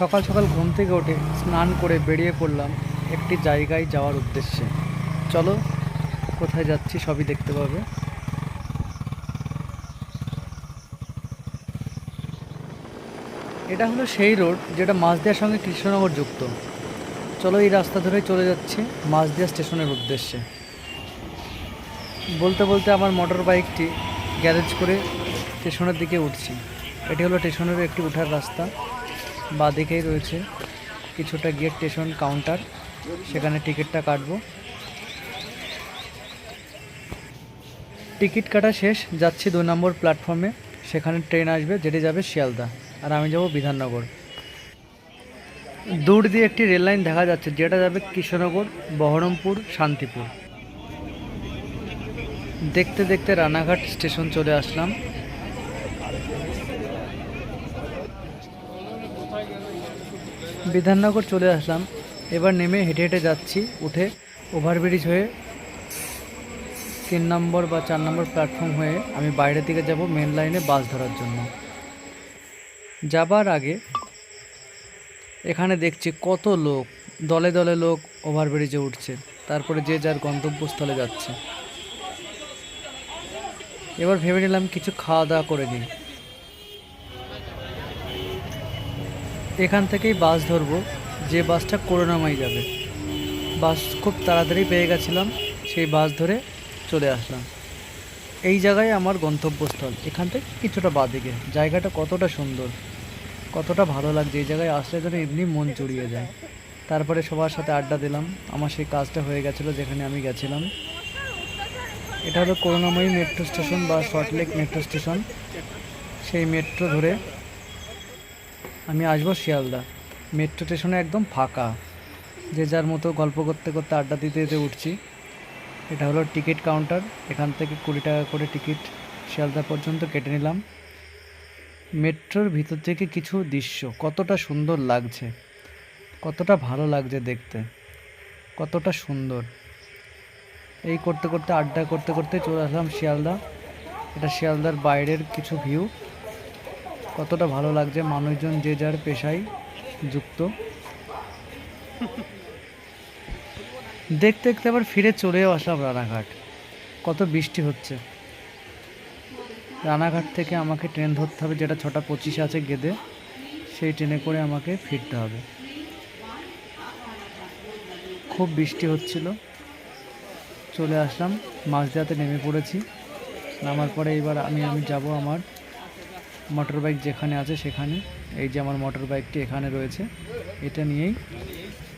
সকাল সকাল ঘুম থেকে উঠে স্নান করে বেরিয়ে পড়লাম একটি জায়গায় যাওয়ার উদ্দেশ্যে। চলো, কোথায় যাচ্ছি সবই দেখতে পাবে। এটা হলো সেই রোড যেটা মাঝদিয়ার সঙ্গে কৃষ্ণনগর যুক্ত। চলো এই রাস্তা ধরে চলে যাচ্ছি মাঝদিয়া স্টেশনের উদ্দেশ্যে। বলতে বলতে আমার মোটর বাইকটি গ্যারেজ করে স্টেশনের দিকে উঠছি। এটি হলো স্টেশনের একটি উঠার রাস্তা। বাঁদিকেই রয়েছে। কিছুটা গিয়ে স্টেশন কাউন্টার সেখানে টিকিটটা কাটবো। টিকিট কাটা শেষ, যাচ্ছি দুই নম্বর প্ল্যাটফর্মে সেখানে ট্রেন আসবে, যেটি যাবে শিয়ালদা। আর আমি যাব বিধাননগর। দূর দিয়ে একটি রেল লাইন দেখা যাচ্ছে, যেটা যাবে কৃষ্ণনগর, বহরমপুর, শান্তিপুর। দেখতে দেখতে রানাঘাট স্টেশন চলে আসলাম। বিধাননগর চলে আসলাম। এবার নেমে হেঁটে হেঁটে যাচ্ছি, উঠে ওভারব্রিজ হয়ে তিন নম্বর বা চার নম্বর প্ল্যাটফর্ম হয়ে আমি বাইরের দিকে যাব মেন লাইনে বাস ধরার জন্য। যাবার আগে এখানে দেখছি কত লোক, দলে দলে লোক ওভারব্রিজে উঠছে। তারপরে যে যার গন্তব্যস্থলে যাচ্ছে। এবার ভেবে নিলাম কিছু খাওয়া দাওয়া করে নিই। এখান থেকেই বাস ধরবো, যে বাসটা করোনামাই যাবে। বাস খুব তাড়াতাড়ি পেয়ে গেছিলাম, সেই বাস ধরে চলে আসলাম। এই জায়গায় আমার গন্তব্যস্থল, এখান থেকে কিছুটা বাদিকে। জায়গাটা কতটা সুন্দর, কতটা ভালো লাগছে, এই জায়গায় আসলে যেন এমনি মন জুড়িয়ে যায়। তারপরে সবার সাথে আড্ডা দিলাম, আমার সেই কাজটা হয়ে গেছিল যেখানে আমি গেছিলাম। এটা হলো করুণাময়ী মেট্রো স্টেশন বা সল্টলেক মেট্রো স্টেশন সেই মেট্রো ধরে আমি আসব শিয়ালদা। মেট্রো স্টেশনে একদম ফাঁকা। যে যার মতো গল্প করতে করতে আড্ডা দিতে দিতে উঠছি। এটা হলো টিকিট কাউন্টার। এখান থেকে কুড়ি টাকা করে টিকিট শিয়ালদা পর্যন্ত কেটে নিলাম। মেট্রোর ভিতর থেকে কিছু দৃশ্য। কতটা সুন্দর লাগছে। কতটা ভালো লাগছে দেখতে। কতটা সুন্দর। এই করতে করতে, আড্ডা করতে করতে চলে আসলাম শিয়ালদা। এটা শিয়ালদার বাইরের কিছু ভিউ কতটা ভালো লাগছে মানুষজন যে যার পেশায় যুক্ত। দেখতে দেখতে আবার ফিরে চলেও আসলাম রানাঘাট। কত বৃষ্টি হচ্ছে। রানাঘাট থেকে আমাকে ট্রেন ধরতে হবে, যেটা ছটা পঁচিশে আছে গেদে। সেই ট্রেনে করে আমাকে ফিরতে হবে। খুব বৃষ্টি হচ্ছিল। চলে আসলাম মাঝদিয়াতে নেমে পড়েছি। নামার পরে এবার আমি আমি যাব আমার মোটর বাইক যেখানে আছে সেখানে। এই যে আমার মোটর বাইকটি এখানে রয়েছে। এটা নিয়েই